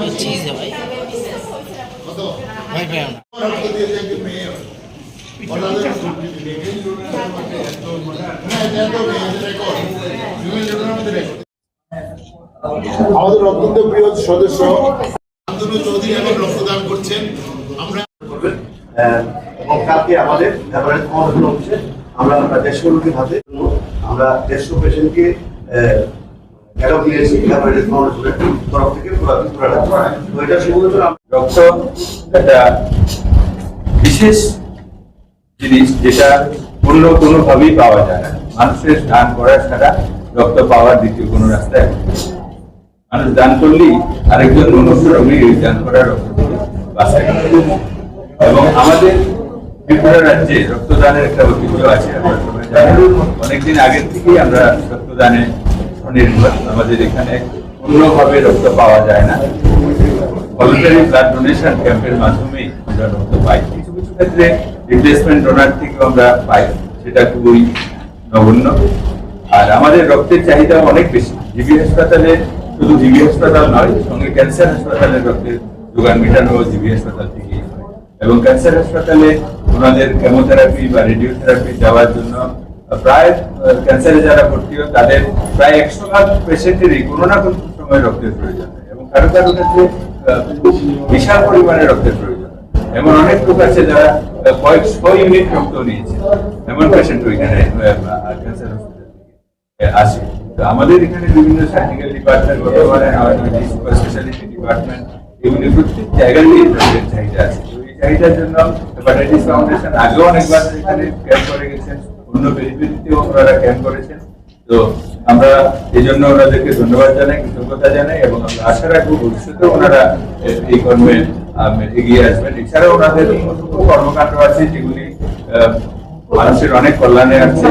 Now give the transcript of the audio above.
ये चीज़ है भाई भाई भाई हम আমাদের অত্যন্ত প্রিয় সদস্য আন্দোলন চৌধুরী এখন রক্তদান করছেন আমরা করবেন আহ, এবং কালকে আমাদের এভারেজ মহাজন অফিসে আমরা আমরা দেড়শো রোগীর হাতে আমরা দেড়শো পেশেন্টকে বিশেষ জিনিস যেটা অন্য কোনোভাবেই পাওয়া যায় না। মানুষের দান করা ছাড়া রক্ত পাওয়ার দ্বিতীয় কোনো রাস্তা মানুষ দান করলেই আরেকজন মনুষ্য দান করা রক্ত বাঁচায়। এবং আমাদের ত্রিপুরা রাজ্যে রক্তদানের একটা ঐতিহ্য আছে। অনেকদিন আগের থেকেই আমরা রক্তদানে স্বনির্ভর আমাদের এখানে অন্যভাবে রক্ত পাওয়া যায় না। ভলান্টারি ব্লাড ডোনেশন ক্যাম্পের মাধ্যমে আমরা রক্ত পাই। কিছু কিছু ক্ষেত্রে রিপ্লেসমেন্ট ডোনার থেকেও আমরা পাই। সেটা খুবই নগণ্য। আর আমাদের রক্তের চাহিদা অনেক বেশি। জিবি হাসপাতালে শুধু জিবি হাসপাতাল নয়, সঙ্গে ক্যান্সার হাসপাতালের রক্তের যোগান মেটানো জিবি হাসপাতাল থেকে এবং ক্যান্সার হাসপাতালে ওনাদের কেমোথেরাপি বা রেডিওথেরাপি দেওয়ার জন্য প্রায় ক্যান্সারে যারা ভর্তি হয়, তাদের প্রায় একশো ভাগ পেশেন্টেরই কোনো না কোনো সময় রক্তের প্রয়োজন এবং কারও কারও ক্ষেত্রে বিশাল পরিমাণে রক্তের প্রয়োজন এমন অনেক লোক আছে যারা কয়েকশো ইউনিট রক্ত নিয়েছে। এমন পেশেন্ট ওইখানে ক্যান্সার আসে। তো আমাদের এখানে বিভিন্ন সার্জিক্যাল ডিপার্টমেন্ট বলতে পারেন সুপার স্পেশালিটি ডিপার্টমেন্ট এগুলি প্রত্যেক জায়গাতেই রক্তের চাহিদা আছে। এই চাহিদার জন্য হেপাটাইটিস ফাউন্ডেশন আগেও অনেকবার এখানে ক্যাম্প করে গেছেন। তো আমরা এই জন্য ওনাদেরকে ধন্যবাদ জানাই জানাই এবং ভবিষ্যতেও ওনারা এই কর্মে এগিয়ে আসবেন। এছাড়াও ওনাদের কর্মকাণ্ড আছে যেগুলি মানুষের অনেক কল্যাণে আছে।